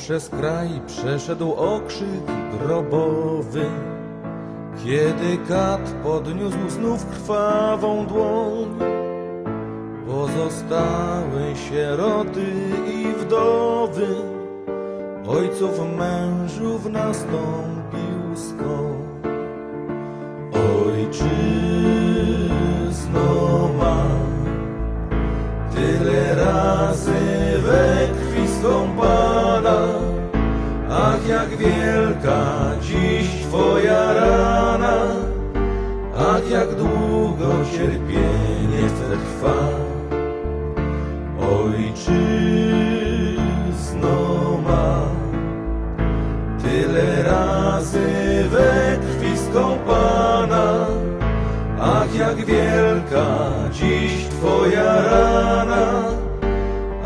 przez kraj przeszedł okrzyk grobowy, kiedy kat podniósł znów krwawą dłoń. Pozostałe sieroty i wdowy, ojców mężów nastąpił skon. Długo cierpienie Twe trwa. Ojczyzno ma, tyle razy we krwi skąpana, ach jak wielka dziś twoja rana,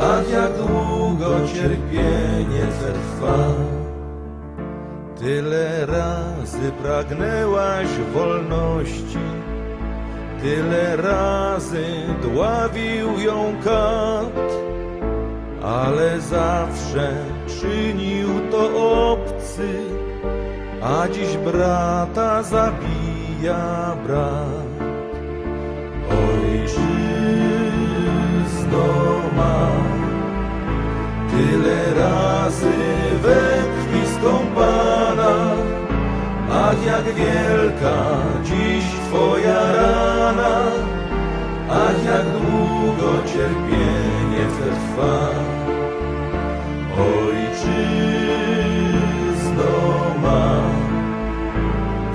ach jak długo cierpienie Twe trwa. Tyle razy pragnęłaś wolności, tyle razy dławił ją kat, ale zawsze czynił to obcy, a dziś brata zabija brat. Ojczyzno ma, tyle razy we krwi skąpana, ach jak wielka dziś twoja cierpienie Twe trwa. Ojczyzno ma,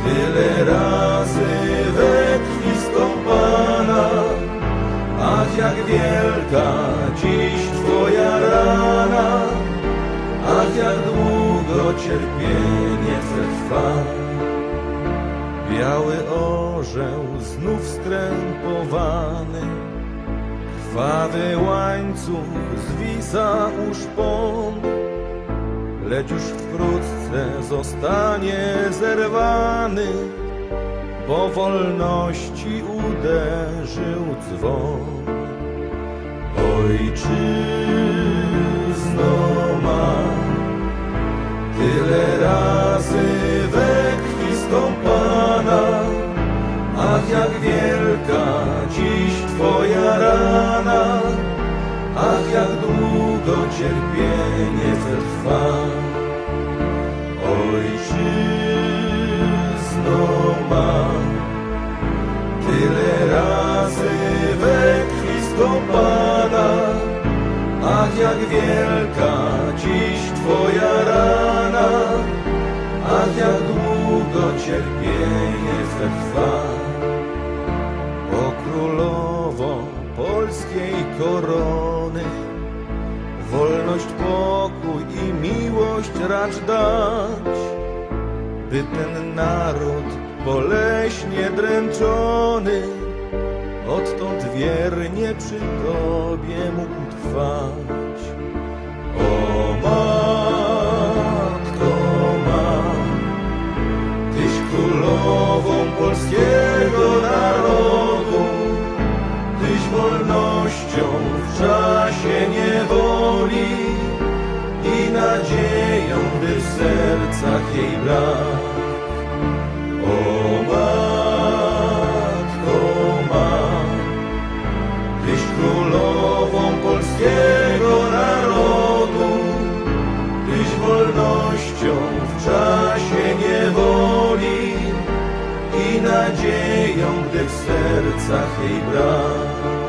tyle razy we krwi skąpana, ach jak wielka dziś twoja rana, ach jak długo cierpienie Twe trwa. Biały orzeł znów skrępowany, krwawy łańcuch zwisa u szpon, lecz już wkrótce zostanie zerwany, bo wolności uderzył dzwon. Ojczyzno ma, tyle razy cierpienie Twe trwa. Ojczyzno ma, tyle razy we krwi skąpana, ach jak wielka wolność, pokój i miłość racz dać, by ten naród boleśnie dręczony odtąd wiernie przy Tobie mógł trwać. Brak. O Matko ma, Tyś królową polskiego narodu, Tyś wolnością w czasie niewoli i nadzieją, gdy w sercach jej brak.